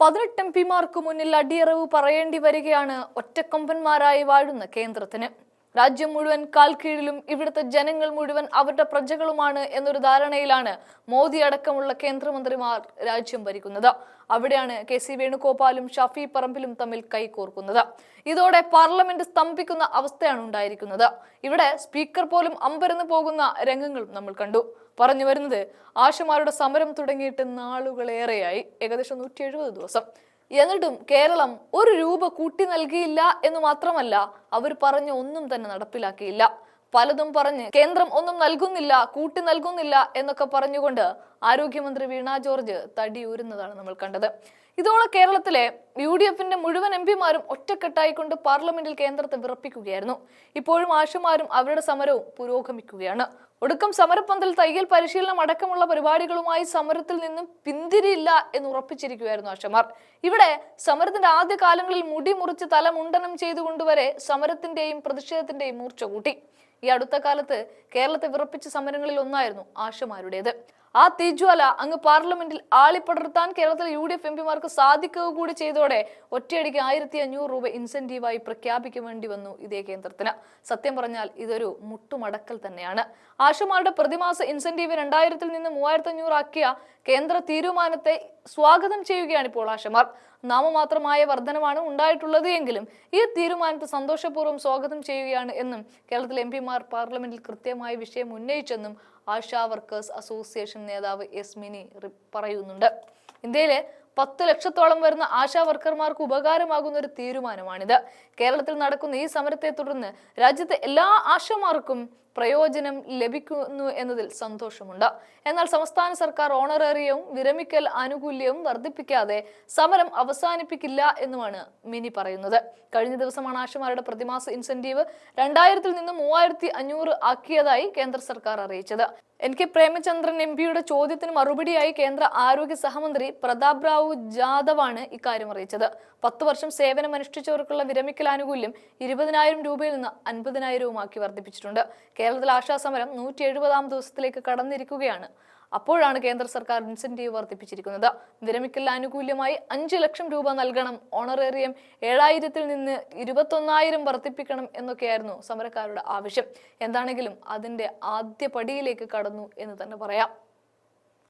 പതിനെട്ട് എം പിമാർക്ക് മുന്നിൽ അടിയറവ് പറയേണ്ടി വരികയാണ് ഒറ്റക്കൊമ്പന്മാരായി വാഴുന്ന കേന്ദ്രത്തിന്. രാജ്യം മുഴുവൻ കാൽ കീഴിലും ഇവിടുത്തെ ജനങ്ങൾ മുഴുവൻ അവരുടെ പ്രജകളുമാണ് എന്നൊരു ധാരണയിലാണ് മോദി അടക്കമുള്ള കേന്ദ്രമന്ത്രിമാർ രാജ്യം ഭരിക്കുന്നത്. അവിടെയാണ് കെ സി വേണുഗോപാലും ഷഫി പറമ്പിലും തമ്മിൽ കൈകോർക്കുന്നത്. ഇതോടെ പാർലമെന്റ് സ്തംഭിക്കുന്ന അവസ്ഥയാണ് ഉണ്ടായിരിക്കുന്നത്. ഇവിടെ സ്പീക്കർ പോലും അമ്പരന്ന് പോകുന്ന രംഗങ്ങളും നമ്മൾ കണ്ടു. പറഞ്ഞു വരുന്നത് ആശമാരുടെ സമരം തുടങ്ങിയിട്ട് നാളുകളേറെയായി. ഏകദേശം നൂറ്റി എഴുപത് ദിവസം. എന്നിട്ടും കേരളം ഒരു രൂപ കൂട്ടി നൽകിയില്ല എന്ന് മാത്രമല്ല അവർ പറഞ്ഞ ഒന്നും തന്നെ നടപ്പിലാക്കിയില്ല. പലതും പറഞ്ഞ് കേന്ദ്രം ഒന്നും നൽകുന്നില്ല കൂട്ടി നൽകുന്നില്ല എന്നൊക്കെ പറഞ്ഞുകൊണ്ട് ആരോഗ്യമന്ത്രി വീണ ജോർജ് തടിയൂരുന്നതാണ് നമ്മൾ കണ്ടത്. ഇതോടെ കേരളത്തിലെ യു ഡി എഫിന്റെ മുഴുവൻ എം പിമാരും ഒറ്റക്കെട്ടായിക്കൊണ്ട് പാർലമെന്റിൽ കേന്ദ്രത്തെ വിറപ്പിക്കുകയായിരുന്നു. ഇപ്പോഴും ആശുമാരും അവരുടെ സമരവും പുരോഗമിക്കുകയാണ്. ഒടുക്കം സമരപ്പന്തൽ തയ്യൽ പരിശീലനം അടക്കമുള്ള പരിപാടികളുമായി സമരത്തിൽ നിന്നും പിന്തിരിയില്ല എന്ന് ഉറപ്പിച്ചിരിക്കുകയായിരുന്നു ആശമാർ. ഇവിടെ സമരത്തിന്റെ ആദ്യ കാലങ്ങളിൽ മുടി മുറിച്ച് തല മുണ്ടനം ചെയ്തുകൊണ്ടുവരെ സമരത്തിന്റെയും പ്രതിഷേധത്തിന്റെയും മൂർച്ച കൂട്ടി. ഈ അടുത്ത കാലത്ത് കേരളത്തെ വിറപ്പിച്ച സമരങ്ങളിൽ ഒന്നായിരുന്നു ആശമാരുടേത്. ആ തീജ്വാല അങ്ങ് പാർലമെന്റിൽ ആളിപ്പടർത്താൻ കേരളത്തിലെ യു ഡി എഫ് എം പിമാർക്ക് സാധിക്കുക കൂടി ചെയ്തോടെ ഒറ്റയടിക്ക് ആയിരത്തി അഞ്ഞൂറ് രൂപ ഇൻസെന്റീവായി പ്രഖ്യാപിക്കേണ്ടി വന്നു ഇതേ കേന്ദ്രത്തിന്. സത്യം പറഞ്ഞാൽ ഇതൊരു മുട്ടുമടക്കൽ തന്നെയാണ്. ആശുമാരുടെ പ്രതിമാസ ഇൻസെന്റീവ് രണ്ടായിരത്തിൽ നിന്ന് മൂവായിരത്തി അഞ്ഞൂറാക്കിയ കേന്ദ്ര തീരുമാനത്തെ സ്വാഗതം ചെയ്യുകയാണ് ഇപ്പോൾ ആശമാർ. നാമമാത്രമായ വർധനമാണ് ഉണ്ടായിട്ടുള്ളത് എങ്കിലും ഈ തീരുമാനത്തെ സന്തോഷപൂർവം സ്വാഗതം ചെയ്യുകയാണ് എന്നും കേരളത്തിലെ എം പിമാർ പാർലമെന്റിൽ കൃത്യമായ വിഷയം ഉന്നയിച്ചെന്നും ആശാ വർക്കേഴ്സ് അസോസിയേഷൻ നേതാവ് എസ് മിനി പറയുന്നുണ്ട്. ഇന്ത്യയിലെ പത്ത് ലക്ഷത്തോളം വരുന്ന ആശാ വർക്കർമാർക്ക് ഉപകാരമാകുന്ന ഒരു തീരുമാനമാണിത്. കേരളത്തിൽ നടക്കുന്ന ഈ സമരത്തെ തുടർന്ന് രാജ്യത്തെ എല്ലാ ആശമാർക്കും പ്രയോജനം ലഭിക്കുന്നു എന്നതിൽ സന്തോഷമുണ്ട്. എന്നാൽ സംസ്ഥാന സർക്കാർ ഓണറേറിയവും വിരമിക്കൽ ആനുകൂല്യവും വർദ്ധിപ്പിക്കാതെ സമരം അവസാനിപ്പിക്കില്ല എന്നുമാണ് മിനി പറയുന്നത്. കഴിഞ്ഞ ദിവസമാണ് ആശമാരുടെ പ്രതിമാസ ഇൻസെന്റീവ് രണ്ടായിരത്തിൽ നിന്ന് മൂവായിരത്തി അഞ്ഞൂറ് ആക്കിയതായി കേന്ദ്ര സർക്കാർ അറിയിച്ചത്. എൻ കെ പ്രേമചന്ദ്രൻ എം പിയുടെ ചോദ്യത്തിന് മറുപടിയായി കേന്ദ്ര ആരോഗ്യ സഹമന്ത്രി പ്രതാപ് റാവു ജാദവാണ് ഇക്കാര്യം അറിയിച്ചത്. പത്ത് വർഷം സേവനം അനുഷ്ഠിച്ചവർക്കുള്ള വിരമിക്കൽ ആനുകൂല്യം ഇരുപതിനായിരം രൂപയിൽ നിന്ന് അൻപതിനായിരവുമാക്കി വർദ്ധിപ്പിച്ചിട്ടുണ്ട്. കേരളത്തിൽ ആശാസമരം നൂറ്റി എഴുപതാം ദിവസത്തിലേക്ക് കടന്നിരിക്കുകയാണ്. അപ്പോഴാണ് കേന്ദ്ര സർക്കാർ ഇൻസെന്റീവ് വർദ്ധിപ്പിച്ചിരിക്കുന്നത്. വിരമിക്കൽ ആനുകൂല്യമായി അഞ്ച് ലക്ഷം രൂപ നൽകണം. ഓണറേറിയം ഏഴായിരത്തിൽ നിന്ന് ഇരുപത്തൊന്നായിരം വർദ്ധിപ്പിക്കണം എന്നൊക്കെയായിരുന്നു സമരക്കാരുടെ ആവശ്യം. എന്താണെങ്കിലും അതിന്റെ ആദ്യ പടിയിലേക്ക് കടന്നു എന്ന് തന്നെ പറയാം.